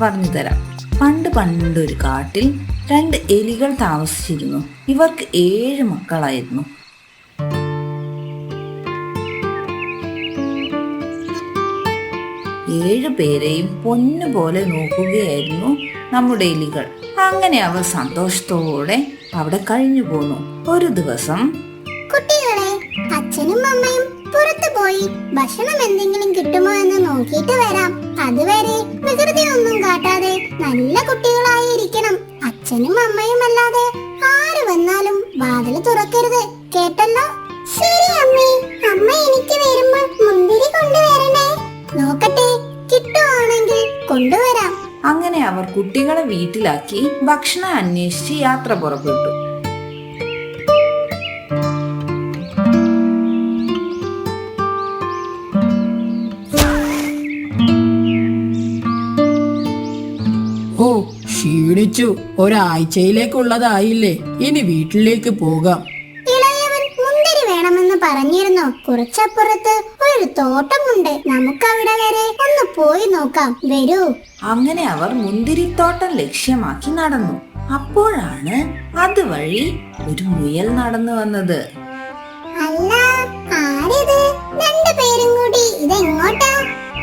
പറഞ്ഞു തരാം പണ്ട് ഒരു കാട്ടിൽ രണ്ട് എലികൾ താമസിച്ചിരുന്നു. ഇവർക്ക് ഏഴ് മക്കളായിരുന്നു. ഏഴു പേരെയും പൊന്നുപോലെ നോക്കുകയായിരുന്നു നമ്മുടെ എലികൾ. അങ്ങനെ അവർ സന്തോഷത്തോടെ അവിടെ കഴിഞ്ഞു പോന്നു. ഒരു ദിവസം കുട്ടികളെ അച്ഛനും അമ്മയും പുറത്തു പോയി ഭക്ഷണം എന്തെങ്കിലും കിട്ടുമോ എന്ന് നോക്കിയിട്ട് വരാം. അതുവരെ വികൃതി ഒന്നും കാട്ടാതെ നല്ല കുട്ടികളായിരിക്കണം അച്ഛനും അമ്മയും അല്ലാതെ ആര് വന്നാലും വാതിൽ തുറക്കരുത്. കേട്ടല്ലോ? ശരി അമ്മേ. അമ്മ എനിക്ക് വരുമ്പോൾ മുന്തിരി കൊണ്ടുവരണേ. നോക്കട്ടെ കിട്ടുവാണെങ്കിൽ കൊണ്ടുവരാം. അങ്ങനെ അവർ കുട്ടികളെ വീട്ടിലാക്കി ഭക്ഷണം അന്വേഷിച്ച് യാത്ര പുറപ്പെട്ടു. ക്ഷീണിച്ചു ഒരാഴ്ചയിലേക്കുള്ളതായില്ലേ ഇനി വീട്ടിലേക്ക് പോകാം. ഇളയവൻ മുന്തിരി വേണമെന്ന് പറഞ്ഞിരുന്നു. കുറച്ചപ്പുറത്ത് ഒരു തോട്ടമുണ്ട്. നമുക്ക് അവിടെ വരെ ഒന്ന് പോയി നോക്കാം. വരൂ. അങ്ങനെ അവർ മുന്തിരിത്തോട്ടം ലക്ഷ്യമാക്കി നടന്നു. അപ്പോഴാണ് അതുവഴി ഒരു മുയൽ നടന്നു വന്നത്. അല്ല ആരിത്? രണ്ടു പേരും കൂടി ഇതെങ്ങോട്ടാ?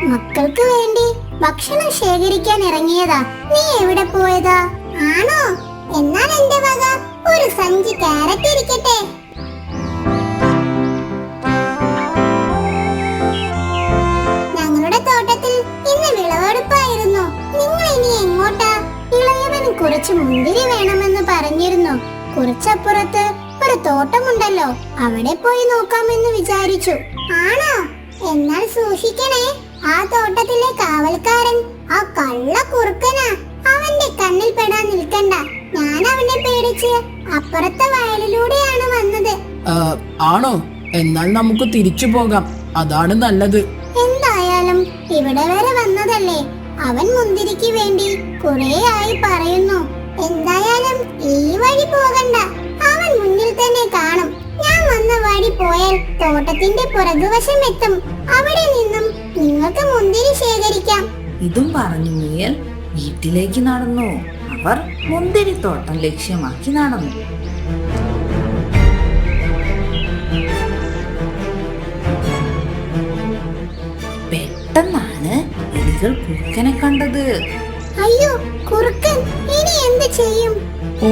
മക്കൾക്ക് വേണ്ടി ഭക്ഷണം ശേഖരിക്കാൻ ഇറങ്ങിയതാ. നീ എവിടെ പോയതാ? ആണോ? എന്നാൽ എന്റെ വക ഒരു സഞ്ചി ക്യാരറ്റ് ഇരിക്കട്ടെ. ഞങ്ങളുടെ തോട്ടത്തിൽ ഇന്ന് വിളവെടുപ്പായിരുന്നു. നിങ്ങൾ ഇനി എങ്ങോട്ടാ? ഇളയവന് കുറച്ച് മുന്തിരി വേണമെന്ന് പറഞ്ഞിരുന്നു. കുറച്ചപ്പുറത്ത് ഒരു തോട്ടമുണ്ടല്ലോ. അവിടെ പോയി നോക്കാമെന്ന് വിചാരിച്ചു. ആണോ? എന്നാൽ സൂക്ഷിക്കണേ. ആ തോട്ടത്തിലെ കാവൽക്കാരൻ ആ കള്ള കുറുക്കനാ. അവന്റെ കണ്ണിൽ പെടാൻ നിൽക്കണ്ട. ഞാൻ അവനെ പേടിച്ച് അപ്പുറത്തെ വയലിലൂടെയാണ് വന്നത്. ആണോ? എന്നാൽ നമുക്ക് തിരിച്ചു പോകാം. അതാണ് നല്ലത്. എന്തായാലും ഇവിടെ വരെ വന്നതല്ലേ. അവൻ മുന്തിരിക്ക് വേണ്ടി കുറെ ആയി പറയുന്നു. എന്തായാലും ഈ വഴി പോകണ്ട. അവൻ മുന്നിൽ തന്നെ കാണും. ഞാൻ വന്ന വഴി പോയാൽ തോട്ടത്തിന്റെ പുറകുവശം എത്തും. അവിടെ നിന്നും നിങ്ങൾക്ക് മുന്തിരി ശേഖരിക്കാം. ഇതും പറഞ്ഞു മുയൽ വീട്ടിലേക്ക് നടന്നു. അവർ മുന്തിരിത്തോട്ടം ലക്ഷ്യമാക്കി നടന്നു. പെട്ടെന്നാണ് എലികൾ കുറുക്കനെ കണ്ടത്. അയ്യോ കുറുക്കൻ ഇനി എന്ത് ചെയ്യും?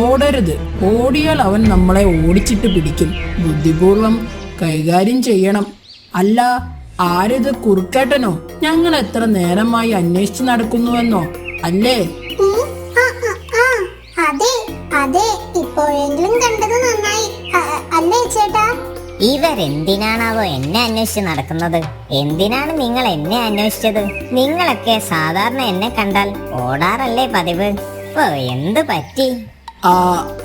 ഓടരുത്. ഓടിയാൽ അവൻ നമ്മളെ ഓടിച്ചിട്ട് പിടിക്കും. ബുദ്ധിപൂർവം കൈകാര്യം ചെയ്യണം. അല്ല ആരിത് കുറുക്കേട്ടനോ? ഞങ്ങൾ എത്ര നേരമായി അന്വേഷിച്ചു നടക്കുന്നുവെന്നോ? അല്ലേ? ആ, ആ, ആ, അതെ അതെ. ഇപ്പോഴെങ്കിലും കണ്ടത് നന്നായി. അല്ലേ ചേട്ടാ? ഇവരെന്തിനാണാവോ എന്നെ അന്വേഷിച്ച് നടക്കുന്നത്? എന്തിനാണ് നിങ്ങൾ എന്നെ അന്വേഷിച്ചത്? നിങ്ങളൊക്കെ സാധാരണ എന്നെ കണ്ടാൽ ഓടാറല്ലേ പതിവ്? ഓ എന്ത് പറ്റി? ആ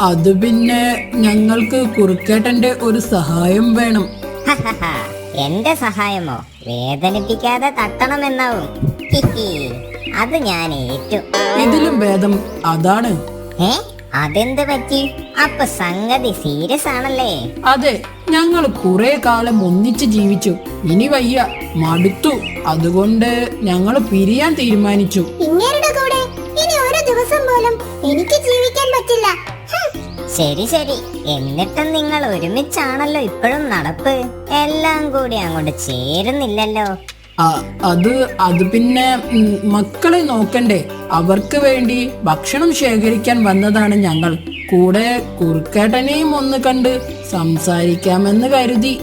അത് പിന്നെ ഞങ്ങൾക്ക് കുറുക്കേട്ടന്റെ ഒരു സഹായം വേണം. എന്റെ സഹായമോ? വേദനിപ്പിക്കാതെ തട്ടണമെന്നാവും. അത് ഞാൻ ഏറ്റു. ഇതിലും ഭേദം അതാണ്. ഏ? അതെന്ത് പറ്റി? അപ്പൊ സംഗതി സീരിയസ് ആണല്ലേ? അതെ ഞങ്ങൾ കുറെ കാലം ഒന്നിച്ച് ജീവിച്ചു. ഇനി വയ്യ മടുത്തു. അതുകൊണ്ട് ഞങ്ങൾ പിരിയാൻ തീരുമാനിച്ചു. ഇങ്ങേരുടെ കൂടെ ഇനി ഒരു ദിവസം പോലും എനിക്ക് ജീവിക്കാൻ പറ്റില്ല. ശരി ശരി. എന്നിട്ടും നിങ്ങൾ ഒരുമിച്ചാണല്ലോ ഇപ്പോഴും നടപ്പ്. എല്ലാം കൂടി അങ്ങോട്ട് ചേരുന്നില്ലല്ലോ. അത് അത് പിന്നെ മക്കളെ നോക്കണ്ടേ. അവർക്ക് വേണ്ടി ഭക്ഷണം ശേഖരിക്കാൻ വന്നതാണ് ഞങ്ങൾ. കൂടെ കുറുക്കേട്ടനെയും ഒന്ന് കണ്ട് സംസാരിക്കാമെന്ന് കരുതി.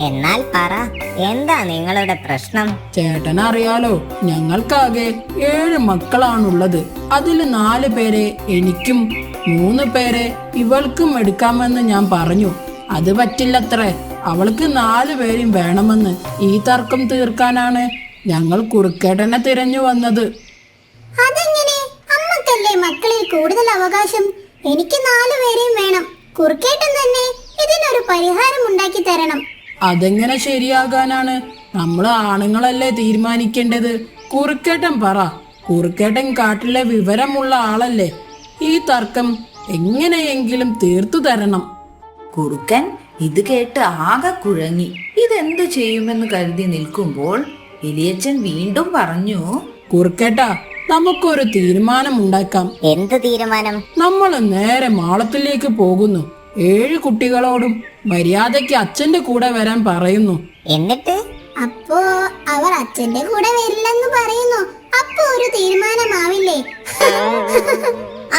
എന്നാൽ പറ എന്താ നിങ്ങളുടെ പ്രശ്നം? ചേട്ടൻ അറിയാലോ ഞങ്ങൾക്കാകെ ഏഴ് മക്കളാണുള്ളത്. അതിൽ നാല് പേരെ എനിക്കും മൂന്ന് പേരെ ഇവൾക്കും എടുക്കാമെന്ന് ഞാൻ പറഞ്ഞു. അത് പറ്റില്ലത്രേ അവൾക്ക് നാല് പേരും വേണമെന്ന് ഈ തർക്കം തീർക്കാനാണ് ഞങ്ങൾ കുറുക്കേട്ടനെ തിരഞ്ഞു വന്നത്. അതെങ്ങനെ? അമ്മക്കല്ലേ മക്കളിൽ കൂടുതൽ അവകാശം? എനിക്ക് നാലു പേരെയും വേണം. കുറുക്കേട്ടൻ തന്നെ ഇതിനൊരു പരിഹാരം ഉണ്ടാക്കി തരണം. അതെങ്ങനെ ശരിയാകാനാണ്? നമ്മൾ ആണുങ്ങളല്ലേ തീരുമാനിക്കേണ്ടത്? കുറുക്കേട്ടൻ പറ. കുറുക്കേട്ടൻ കാട്ടിലെ വിവരമുള്ള ആളല്ലേ? ഈ തർക്കം എങ്ങനെയെങ്കിലും തീർത്തു തരണം. കുറുക്കൻ ഇത് കേട്ട് ആകെ കുഴങ്ങി. ഇതെന്ത് ചെയ്യുമെന്ന് കരുതി നിൽക്കുമ്പോൾ എലിയച്ചൻ വീണ്ടും പറഞ്ഞു കുറുക്കേട്ട നമുക്കൊരു തീരുമാനം ഉണ്ടാക്കാം എന്ത് തീരുമാനം? നമ്മൾ നേരെ മാളത്തിലേക്ക് പോകുന്നു. ഏഴ് കുട്ടികളോടും മര്യാദയ്ക്ക് അച്ഛന്റെ കൂടെ വരാൻ പറയുന്നു. എന്നിട്ട്? അപ്പോ അവർ അച്ഛന്റെ കൂടെ വരില്ലെന്ന് പറയുന്നു. അപ്പൊ ഒരു തീരുമാനമാവില്ലേ?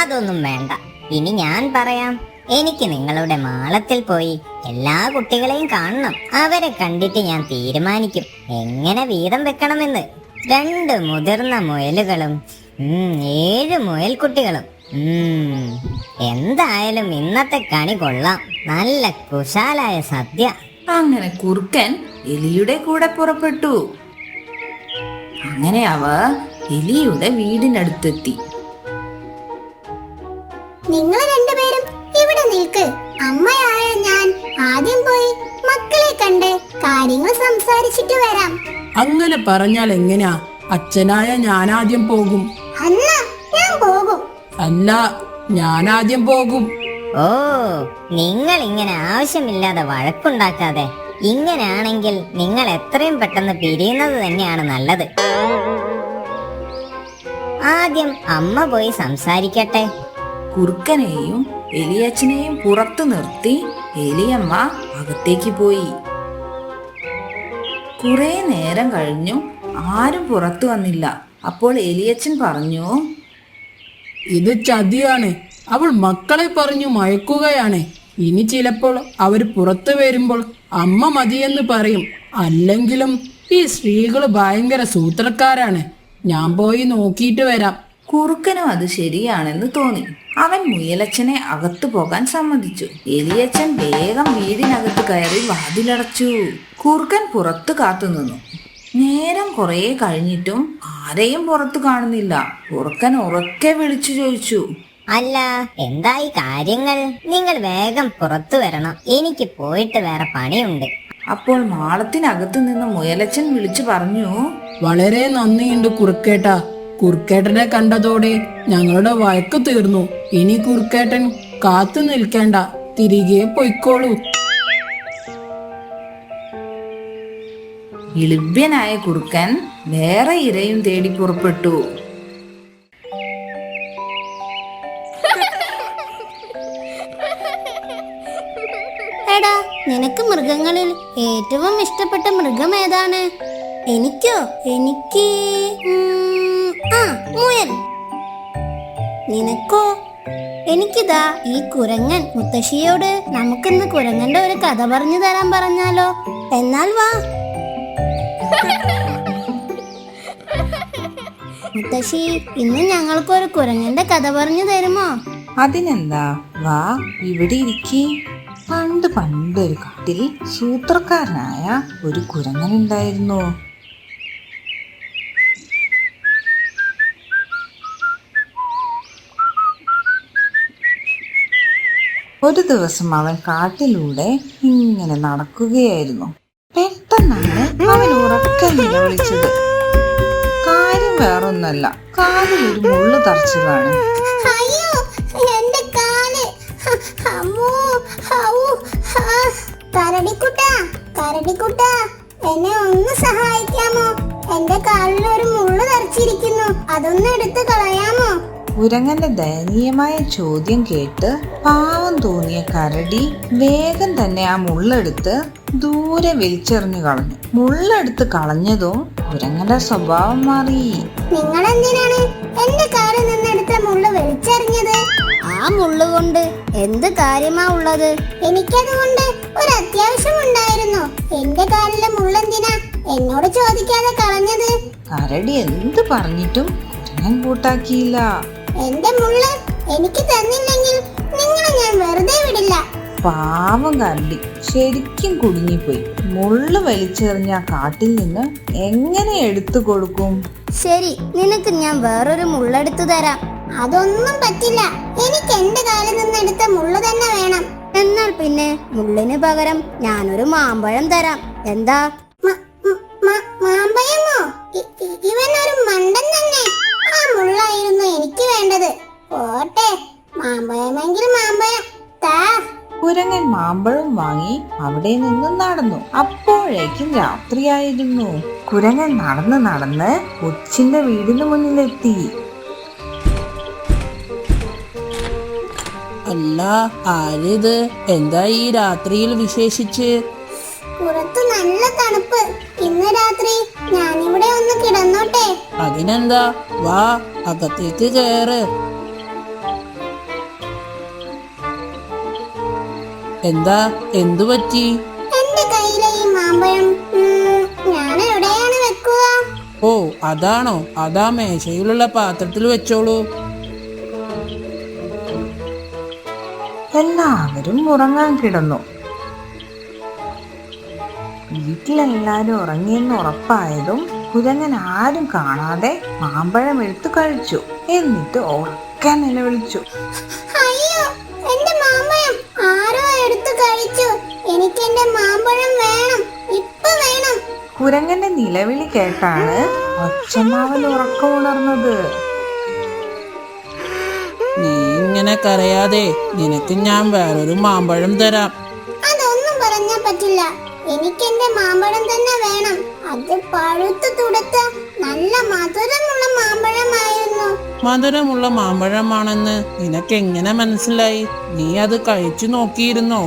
അതൊന്നും വേണ്ട. ഇനി ഞാൻ പറയാം. എനിക്ക് നിങ്ങളുടെ മാളത്തിൽ പോയി എല്ലാ കുട്ടികളെയും കാണണം. അവരെ കണ്ടിട്ട് ഞാൻ തീരുമാനിക്കും. എങ്ങനെ വീതം വെക്കണമെന്ന്? രണ്ട് മുതിർന്ന മുയലുകളും ഉം, ഏഴ് മുയൽക്കുട്ടികളും. എന്തായാലും ഇന്നത്തെ കണി കൊള്ളാം. നല്ല കുശാലായ സദ്യ. അങ്ങനെ കുറുക്കൻ എലിയുടെ കൂടെ പുറപ്പെട്ടു. അങ്ങനെ അവ എലിയുടെ വീടിനടുത്തെത്തി. നിങ്ങൾ രണ്ടുപേരും ഇവിടെ നിൽക്ക്. അമ്മയായ ഞാൻ ആദ്യം പോയി മക്കളെ കണ്ട് കാര്യങ്ങൾ സംസാരിച്ചിട്ട് വരാം. അങ്ങനെ പറഞ്ഞാൽ എങ്ങനെയാ അച്ഛനായ ഞാൻ ആദ്യം പോകും. അല്ല ഞാനാദ്യം പോകും. ഓ നിങ്ങൾ ഇങ്ങനെ ആവശ്യമില്ലാതെ വഴക്കുണ്ടാക്കാതെ ഇങ്ങനെയാണെങ്കിൽ നിങ്ങൾ എത്രയും പെട്ടെന്ന് പിരിയുന്നത് തന്നെയാണ് നല്ലത്. ആദ്യം അമ്മ പോയി സംസാരിക്കട്ടെ. കുറുക്കനെയും എലിയച്ഛനെയും പുറത്തു നിർത്തി എലിയമ്മ അകത്തേക്ക് പോയി. കുറെ നേരം കഴിഞ്ഞു ആരും പുറത്തു വന്നില്ല. അപ്പോൾ എലിയച്ഛൻ പറഞ്ഞു ഇത് ചതിയാണ്. അവൾ മക്കളെ പറഞ്ഞു മയക്കുകയാണ്. ഇനി ചിലപ്പോൾ അവർ പുറത്തു വരുമ്പോൾ അമ്മ മതിയെന്ന് പറയും. അല്ലെങ്കിലും ഈ സ്ത്രീകൾ ഭയങ്കര സൂത്രക്കാരാണ്. ഞാൻ പോയി നോക്കിയിട്ട് വരാം. കുറുക്കനും അത് ശരിയാണെന്ന് തോന്നി. അവൻ മുയലച്ഛനെ അകത്തു പോകാൻ സമ്മതിച്ചു. എലിയച്ഛൻ വേഗം വീടിനകത്ത് കയറി വാതിലടച്ചു. കുറുക്കൻ പുറത്തു കാത്തുനിന്നു. നേരം കുറെ കഴിഞ്ഞിട്ടും ആരെയും പുറത്തു കാണുന്നില്ല. ഉറക്കൻ ഉറക്കെ വിളിച്ചു ചോദിച്ചു. അല്ല എന്തായി കാര്യങ്ങൾ? നിങ്ങൾ വേഗം പുറത്തു വരണം. എനിക്ക് പോയിട്ട് വേറെ പണിയുണ്ട്. അപ്പോൾ മാളത്തിനകത്തു നിന്ന് മുയലച്ചൻ വിളിച്ചു പറഞ്ഞു വളരെ നന്ദിയുണ്ട് കുറുക്കേട്ട. കുറുക്കേട്ടനെ കണ്ടതോടെ ഞങ്ങളുടെ വഴക്ക് തീർന്നു. ഇനി കുറുക്കേട്ടൻ കാത്തു നിൽക്കേണ്ട. തിരികെ പൊയ്ക്കോളൂ. ഇളിഭ്യനായ കുറുക്കൻ വേറെ ഇരയും തേടി പുറപ്പെട്ടു. എടാ നിനക്ക് മൃഗങ്ങളിൽ ഏറ്റവും ഇഷ്ടപ്പെട്ട മൃഗം ഏതാണ്? എനിക്കോ? എനിക്ക് ആ മുയൽ. നിനക്കോ? എനിക്കിതാ ഈ കുരങ്ങൻ മുത്തശ്ശിയോട് നമുക്കിന്ന് കുരങ്ങന്റെ ഒരു കഥ പറഞ്ഞു തരാൻ പറഞ്ഞാലോ? എന്നാൽ വാ. മുത്തശ്ശി ഇന്ന് ഞങ്ങൾക്കൊരു കുരങ്ങന്റെ കഥ പറഞ്ഞു തരുമോ? അതിനെന്താ? വാ ഇവിടെ ഇരിക്കേ. പണ്ട് പണ്ട് ഒരു കാട്ടിൽ സൂത്രക്കാരനായ ഒരു കുരങ്ങനുണ്ടായിരുന്നു. ഒരു ദിവസം അവൻ കാട്ടിലൂടെ ഇങ്ങനെ നടക്കുകയായിരുന്നു. പെട്ടെന്നാണ് അവൻ ഉറക്കം നിലവിളിച്ചത് വേറൊന്നല്ല. കാലിൽ ഒരു മുള്ളു തറച്ചതാണ്. എന്നെ ഒന്ന് സഹായിക്കാമോ? എന്റെ കാലിൽ ഒരു മുള്ളു തറച്ചിരിക്കുന്നു. അതൊന്ന് എടുത്ത് കളയാമോ? കുരങ്ങന്റെ ദയനീയമായ ചോദ്യം കേട്ട് പാവം തോന്നിയ കരടി വേഗം തന്നെ ആ മുള്ളെടുത്ത് ദൂരെ വലിച്ചെറിഞ്ഞു കളഞ്ഞു. മുള്ളെടുത്ത് കളഞ്ഞതും കുരങ്ങന്റെ സ്വഭാവം മാറി. നിങ്ങൾ എന്തിനാണ് എന്റെ കാലിൽ നിന്നെടുത്ത മുള്ള വലിച്ചെറിഞ്ഞത് ആ മുള്ളു കൊണ്ട് എന്ത് കാര്യമാ ഉള്ളത്? എനിക്കതുകൊണ്ട് ഒരു അത്യാവശ്യം ഉണ്ടായിരുന്നു. എന്റെ കാലിലെ മുള്ളെന്തിനാ എന്നോട് ചോദിക്കാതെ കളഞ്ഞത്? കരടി എന്ത് പറഞ്ഞിട്ടും കുരങ്ങൻ കൂട്ടാക്കിയില്ല. എന്റെ മുള്ള എനിക്ക് തന്നില്ലെങ്കിൽ നിങ്ങളെ ഞാൻ വെറുതെ വിടില്ല. പാവം കരടി. ശരിക്കും കുടുങ്ങിപ്പോയി. മുള്ളു വലിച്ചെറിഞ്ഞ ആ കാട്ടിൽ നിന്ന് എങ്ങനെ എടുത്തു കൊടുക്കും? ശരി നിനക്ക് ഞാൻ വേറൊരു മുള്ളെടുത്തു തരാം. അതൊന്നും പറ്റില്ല. എനിക്ക് എന്റെ കാലിൽ നിന്ന് എടുത്ത മുള്ള തന്നെ വേണം. എന്നാൽ പിന്നെ മുള്ളിന് പകരം ഞാനൊരു മാമ്പഴം തരാം. എന്താ? മാമ്പഴമോ? ഇവൻ ഒരു മണ്ടൻ തന്നെ. ആ മുള്ളായിരുന്നു എനിക്ക് ശമ്പളം വാങ്ങി അവിടെ നിന്നും നടന്നു. അപ്പോഴേക്കും രാത്രിയായിരുന്നു. കുരങ്ങൻ നടന്ന് നടന്ന് കൊച്ചിന്റെ വീടിന് മുന്നിലെത്തി. അല്ല ആരേത്? എന്താ ഈ രാത്രിയിൽ വിശേഷിച്ച്? പുറത്ത് നല്ല തണുപ്പ്. ഇന്ന് രാത്രി ഞാനിവിടെ ഒന്ന് കിടന്നോട്ടെ. അതിനെന്താ? വാ അകത്തേക്ക് കയറ് എന്താ? എന്തു പറ്റി? എന്റെ കയ്യിലെ ഈ മാമ്പഴം ഞാൻ എവിടെയാണ് വെക്കുക? ഓ അതാണോ. അതാ മേശയിലുള്ള പാത്രത്തിൽ വെച്ചോളൂ. എല്ലാവരും ഉറങ്ങാൻ കിടന്നു. വീട്ടിലെല്ലാരും ഉറങ്ങിയെന്ന് ഉറപ്പായതും കുരങ്ങൻ ആരും കാണാതെ മാമ്പഴം എടുത്തു കഴിച്ചു. എന്നിട്ട് ഉറക്കെ നിലവിളിച്ചു. എനിക്ക് എന്റെ മാമ്പഴം വേണം. ഇപ്പൊ വേണം. കുരങ്ങന്റെ നിലവിളി കേട്ടാണ് ഒച്ചമാവൻ ഉറക്കം ഉണർന്നത്. നീ ഇങ്ങനെ കരയാതെ നിനക്ക് ഞാൻ വേറൊരു മാമ്പഴം തരാം. അതൊന്നും പറഞ്ഞാ പറ്റില്ല. എനിക്കെന്റെ മാമ്പഴം തന്നെ വേണം. അത് പഴുത്തു തുടുത്ത നല്ല മധുരമുള്ള മാമ്പഴമായിരുന്നു. മധുരമുള്ള മാമ്പഴമാണെന്ന് നിനക്ക് എങ്ങനെ മനസ്സിലായി? നീ അത് കഴിച്ചു നോക്കിയിരുന്നോ?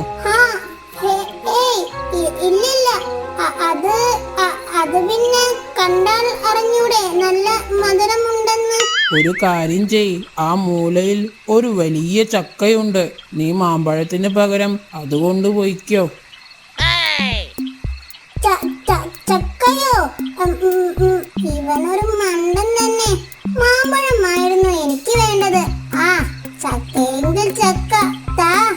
ഒരു കാര്യം ചെയ്. ആ മൂലയിൽ ഒരു വലിയ ചക്കയുണ്ട്. നീ മാമ്പഴത്തിന് പകരം അതുകൊണ്ട് പോയിക്കോ. ച- ച- ചക്കയോ? ഇവനൊരു മണ്ടൻ തന്നെ. മാമ്പഴമായിരുന്നു എനിക്ക് വേണ്ടത്. ആ ചക്കയെങ്കിൽ ചക്ക. താ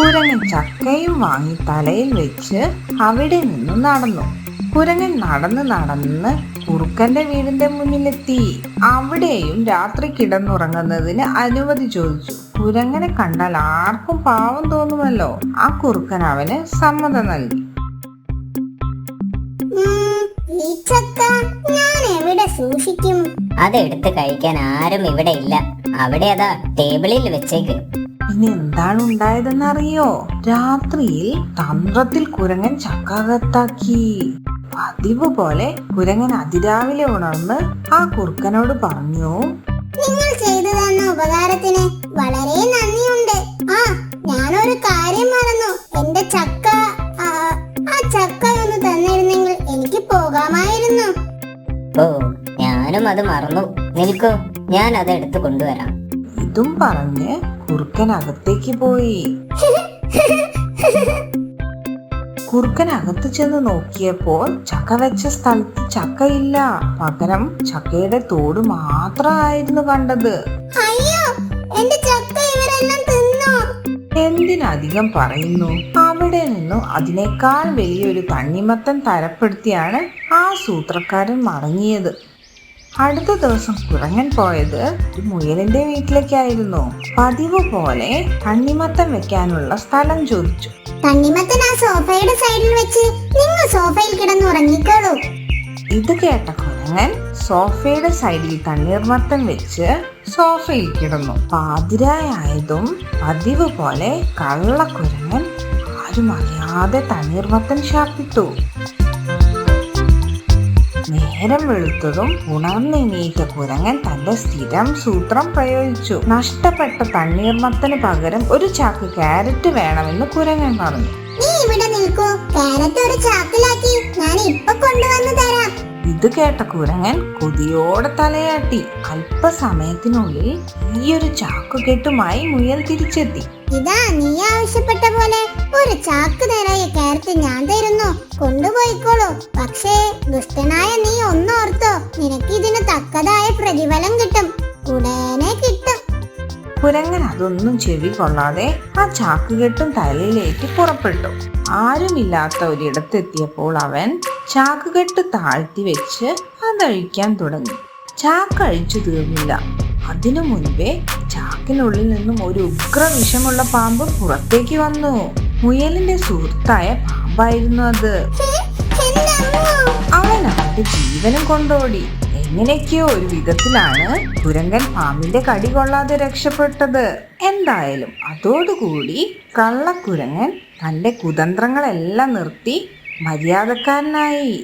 കുരങ്ങൻ ചക്കയും വാങ്ങി തലയിൽ വെച്ച് അവിടെ നിന്ന് നടന്നു. കുരങ്ങൻ നടന്ന് നടന്ന് കുറുക്കന്റെ വീടിന്റെ മുന്നിലെത്തി. അവിടെയും രാത്രി കിടന്നുറങ്ങുന്നതിന് അനുമതി ചോദിച്ചു. കുരങ്ങനെ കണ്ടാൽ ആർക്കും പാവം തോന്നുമല്ലോ. ആ കുറുക്കൻ അവന് സമ്മതം നൽകി. ഞാൻ എവിടെ സൂക്ഷിക്കും? അതെടുത്ത് കഴിക്കാൻ ആരും ഇവിടെ ഇല്ല. അവിടെ അതാ ടേബിളിൽ വെച്ചേക്ക്. ഇനി എന്താണ് ഉണ്ടായതെന്നറിയോ രാത്രിയിൽ തന്ത്രത്തിൽ കുരങ്ങൻ ചക്കാകത്താക്കി. പതിവ് പോലെ കുരങ്ങൻ അതിരാവിലെ ഉണർന്ന് ആ കുറുക്കനോട് പറഞ്ഞു നിങ്ങൾ ചെയ്തു തന്ന ഉപകാരത്തിന് വളരെ നന്ദിയുണ്ട്. ആ ഞാനൊരു കാര്യം മറന്നു. എന്റെ ചക്ക ആ, ആ ചക്ക ഒന്ന് തന്നിരുന്നെങ്കിൽ എനിക്ക് പോകാമായിരുന്നു. ഓ ഞാനും അത് മറന്നു. നിൽക്കൂ ഞാൻ അത് എടുത്തു കൊണ്ടുവരാം. ഇതും പറഞ്ഞ് കുറുക്കൻ അകത്തേക്ക് പോയി. കുറുക്കൻ അകത്ത് ചെന്ന് നോക്കിയപ്പോൾ ചക്ക വെച്ച സ്ഥലത്ത് ചക്കയില്ല. പകരം ചക്കയുടെ തോട് മാത്രമായിരുന്നു കണ്ടത്. എന്തിനധികം പറയുന്നു? അവിടെ നിന്നും അതിനേക്കാൾ വലിയൊരു തണ്ണിമത്തൻ തരപ്പെടുത്തിയാണ് ആ സൂത്രക്കാരൻ മടങ്ങിയത്. അടുത്ത ദിവസം കുരങ്ങൻ പോയത് ഒരു മുയലിന്റെ വീട്ടിലേക്കായിരുന്നു. പതിവ് പോലെ തണ്ണിമത്തം വെക്കാനുള്ള സ്ഥലം ചോദിച്ചു. തണ്ണിമത്തൻ ആ സോഫയുടെ സൈഡിൽ വെച്ച് നിങ്ങൾ സോഫയിൽ കിടന്ന് ഉറങ്ങിക്കോളൂ. ഇത് കേട്ട കുരങ്ങൻ സോഫയുടെ സൈഡിൽ തണ്ണീർമത്തം വെച്ച് സോഫയിൽ കിടന്നു. പാതിരായായതും പതിവ് പോലെ കള്ളക്കുരങ്ങൻ ആരും അറിയാതെ തണ്ണീർമത്തൻ ശാപ്പിട്ടു നേരം വെളുത്തതും ഉണർന്നെണീറ്റ കുരങ്ങൻ തന്റെ സ്ഥിരം സൂത്രം പ്രയോഗിച്ചു. നഷ്ടപ്പെട്ട തണ്ണീർമത്തിന് പകരം ഒരു ചാക്ക് ക്യാരറ്റ് വേണമെന്ന് കുരങ്ങൻ പറഞ്ഞു. നീ ഇവിടെ നിൽക്കൂ. ഒരു ചാക്കിലാക്കി ഞാൻ ഇപ്പൊ കൊണ്ടുവന്നു തരാം. ഇത് കേട്ട കുരങ്ങൻ കൊതിയോടെ തലയാട്ടി. അല്പസമയത്തിനുള്ളിൽ ഈയൊരു ചാക്കുകെട്ടുമായി മുയൽ തിരിച്ചെത്തി. ഇതാ നീ ആവശ്യപ്പെട്ട പോലെ ഒരു ചാക്ക് തരായി കാരറ്റ് ഞാൻ തരുന്നു. കൊണ്ടുപോയിക്കോളൂ പക്ഷേ ദുഷ്ടനായ നീ ഒന്നോർത്തോ നിനക്ക് ഇതിന് തക്കതായ പ്രതിഫലം കിട്ടും. ഉടനെ കിട്ടും. കുരങ്ങൻ അതൊന്നും ചെവി കൊള്ളാതെ ആ ചാക്കുകെട്ടും തലയിലേക്ക് പുറപ്പെട്ടു. ആരുമില്ലാത്ത ഒരിടത്തെത്തിയപ്പോൾ അവൻ ചാക്കുകെട്ട് താഴ്ത്തി വെച്ച് അതഴിക്കാൻ തുടങ്ങി. ചാക്ക് അഴിച്ചു തീർന്നില്ല. അതിനു മുൻപേ ചാക്കിനുള്ളിൽ നിന്നും ഒരു ഉഗ്ര വിഷമുള്ള പാമ്പ് പുറത്തേക്ക് വന്നു. മുയലിന്റെ സുഹൃത്തായ പാമ്പായിരുന്നു അത്. അവന്റെ ജീവനും കൊണ്ടോടി. എങ്ങനെയൊക്കെയോ ഒരു വിധത്തിലാണ് കുരങ്ങൻ പാമ്പിന്റെ കടി കൊള്ളാതെ രക്ഷപ്പെട്ടത്. എന്തായാലും അതോടുകൂടി കള്ളക്കുരങ്ങൻ തന്റെ കുതന്ത്രങ്ങളെല്ലാം നിർത്തി മര്യാദക്കാരനായി.